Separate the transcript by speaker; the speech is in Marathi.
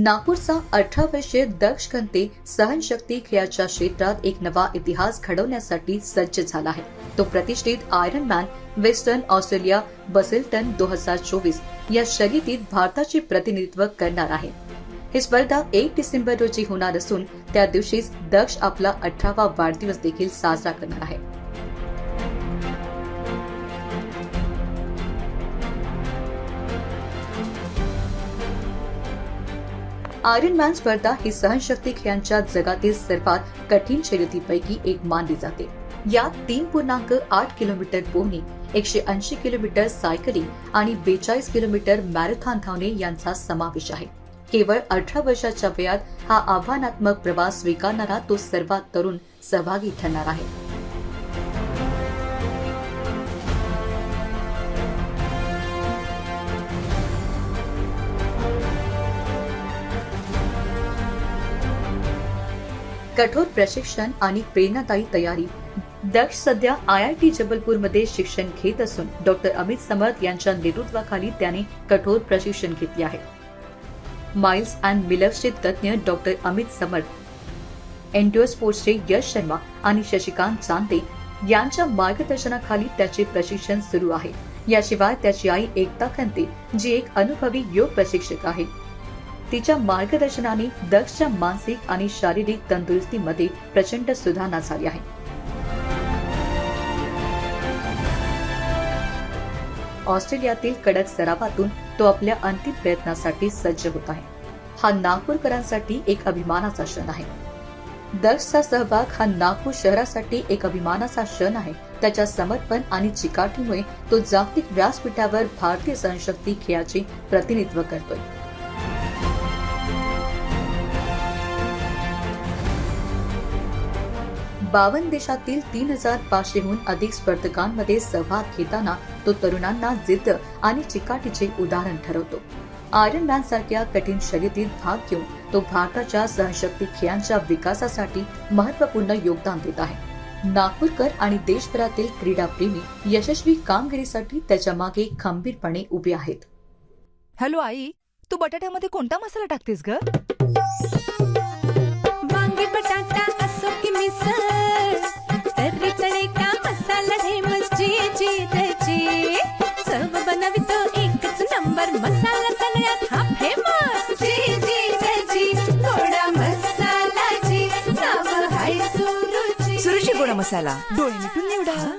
Speaker 1: नागपूरचा अठरा वर्षीय दक्ष कंते सहनशक्ती खेळाच्या क्षेत्रात एक नवा इतिहास घडवण्यासाठी सज्ज झाला आहे. तो प्रतिष्ठित iron man western Australia Busselton दोन हजार चोवीस या शर्यतीत भारताचे प्रतिनिधित्व करणार आहे. ही स्पर्धा एक डिसेंबर रोजी होणार असून त्या दिवशीच दक्ष आपला अठरावा वाढदिवस देखील साजरा करणार आहे. आयरन मॅन स्पर्धा ही सहनशक्ती खेळांच्या जगातील सर्वात कठीण शर्यतीपैकी एक मानली जाते. यात तीन पूर्णांक आठ किलोमीटर पोहणे एकशे ऐंशी किलोमीटर सायकलिंग आणि बेचाळीस किलोमीटर मॅरेथॉन धावणे यांचा समावेश आहे. केवळ अठरा वर्षाच्या वयात हा आव्हानात्मक प्रवास स्वीकारणारा तो सर्वात तरुण सहभागी ठरणार आहे. कठोर प्रशिक्षण आणि प्रेरणादायी तयारी. दक्ष सध्या आय आय टी जबलपूरमध्ये शिक्षण घेत असून डॉक्टर अमित समर्थ यांच्या नेतृत्वाखाली त्याने कठोर प्रशिक्षण घेतले आहे. माइल्स अँड मिलर्सचे तज्ज्ञ डॉक्टर अमित समर्थ एनडीओ स्पोर्ट्सचे यश शर्मा आणि शशिकांत चांदे यांच्या मार्गदर्शनाखाली त्याचे प्रशिक्षण सुरू आहे. याशिवाय त्याची आई एकता खंते जी एक अनुभवी योग प्रशिक्षक आहे. तिच्या मार्गदर्शनाने दक्षच्या मानसिक आणि शारीरिक तंदुरुस्तीमध्ये प्रचंड सुधारणा झाली आहे. ऑस्ट्रेलियातील कडक सरावातून तो आपल्या अंतिम प्रयत्नासाठी सज्ज होत आहे. हा नागपूरकरांसाठी एक अभिमानाचा क्षण आहे. दक्षचा सहभाग हा नागपूर शहरासाठी एक अभिमानाचा क्षण आहे. त्याच्या समर्पण आणि चिकाटीमुळे तो जागतिक व्यासपीठावर भारतीय सहनशक्ती खेळाचे प्रतिनिधित्व करतोय. बावन्न देशातील तीन हजार पाचशेहून अधिक स्पर्धकांमध्ये सहभाग घेताना तो तरुणांना जिद्द आणि चिकाटीचे उदाहरण ठरवतो. आयरन मॅन सारख्या कठीण शर्यतीत भाग घेऊन तो भारताच्या सहशक्ती खेळांच्या विकासासाठी महत्त्वपूर्ण योगदान देत आहे. नागपूरकर आणि देशभरातील क्रीडाप्रेमी यशस्वी कामगिरीसाठी त्याच्यामागे खंबीरपणे उभे आहेत.
Speaker 2: हॅलो आई तू बटाट्यामध्ये कोणता मसाला टाकतेस ग?
Speaker 3: मसाला सगळ्यात हा फेमस जी जी त्याची गोडा हाय सुरुची.
Speaker 2: सुरुची गोडा मसाला. डोळे मिटून निवडा.